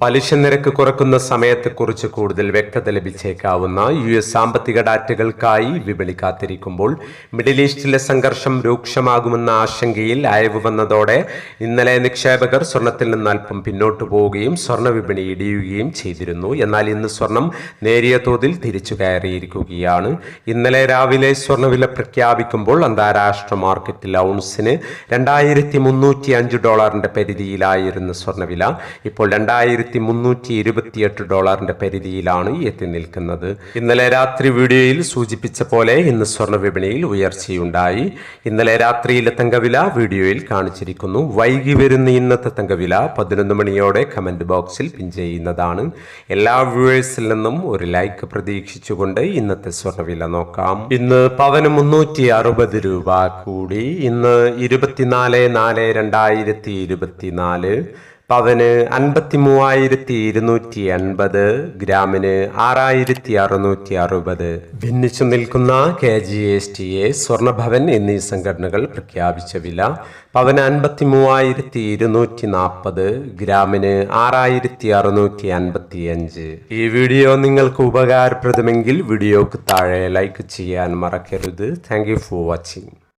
പലിശ നിരക്ക് കുറക്കുന്ന സമയത്തെക്കുറിച്ച് കൂടുതൽ വ്യക്തത ലഭിച്ചേക്കാവുന്ന യു എസ് സാമ്പത്തിക ഡാറ്റകൾക്കായി വിപണി കാത്തിരിക്കുമ്പോൾ മിഡിൽ ഈസ്റ്റിലെ സംഘർഷം രൂക്ഷമാകുമെന്ന ആശങ്കയിൽ അയവ് വന്നതോടെ ഇന്നലെ നിക്ഷേപകർ സ്വർണത്തിൽ നിന്ന് അല്പം പിന്നോട്ടു പോവുകയും സ്വർണ വിപണി ഇടിയുകയും ചെയ്തിരുന്നു. എന്നാൽ ഇന്ന് സ്വർണം നേരിയ തോതിൽ തിരിച്ചു കയറിയിരിക്കുകയാണ്. ഇന്നലെ രാവിലെ സ്വർണവില പ്രഖ്യാപിക്കുമ്പോൾ അന്താരാഷ്ട്ര മാർക്കറ്റിൽ ഔൺസിന് രണ്ടായിരത്തി മുന്നൂറ്റി അഞ്ച് ഡോളറിന്റെ പരിധിയിലായിരുന്നു സ്വർണവില ഇപ്പോൾ രണ്ടായിരത്തി മുന്നൂറ്റി ഇരുപത്തിയെട്ട് ഡോളറിന്റെ പരിധിയിലാണ് എത്തി നിൽക്കുന്നത്. ഇന്നലെ രാത്രി വീഡിയോയിൽ സൂചിപ്പിച്ച പോലെ ഇന്ന് സ്വർണ വിപണിയിൽ ഉയർച്ചയുണ്ടായി. ഇന്നലെ രാത്രിയിലെ തങ്കവില വീഡിയോയിൽ കാണിച്ചിരിക്കുന്നു. വൈകി വരുന്ന ഇന്നത്തെ തങ്കവില പതിനൊന്ന് മണിയോടെ കമന്റ് ബോക്സിൽ പിൻ ചെയ്യുന്നതാണ്. എല്ലാ വ്യൂവേഴ്സിൽ നിന്നും ഒരു ലൈക്ക് പ്രതീക്ഷിച്ചുകൊണ്ട് ഇന്നത്തെ സ്വർണവില നോക്കാം. ഇന്ന് പവന് മുന്നൂറ്റി അറുപത് രൂപ കൂടി. ഇന്ന് ഇരുപത്തിനാല് നാല് രണ്ടായിരത്തി ഇരുപത്തിനാല് പവന് അൻപത്തി മൂവായിരത്തി ഇരുന്നൂറ്റി എൺപത് ഗ്രാമിന് ആറായിരത്തി അറുന്നൂറ്റി അറുപത് ഭിന്നിച്ചു നിൽക്കുന്ന K G S T A Swarnabhavan എന്നീ സംഘടനകൾ പ്രഖ്യാപിച്ച വില പവന് അൻപത്തി മൂവായിരത്തി ഇരുന്നൂറ്റി നാൽപ്പത് ഗ്രാമിന് ആറായിരത്തി അറുന്നൂറ്റി അൻപത്തി അഞ്ച് ഈ വീഡിയോ നിങ്ങൾക്ക് ഉപകാരപ്രദമെങ്കിൽ വീഡിയോക്ക് താഴെ ലൈക്ക് ചെയ്യാൻ മറക്കരുത്. Thank you for watching.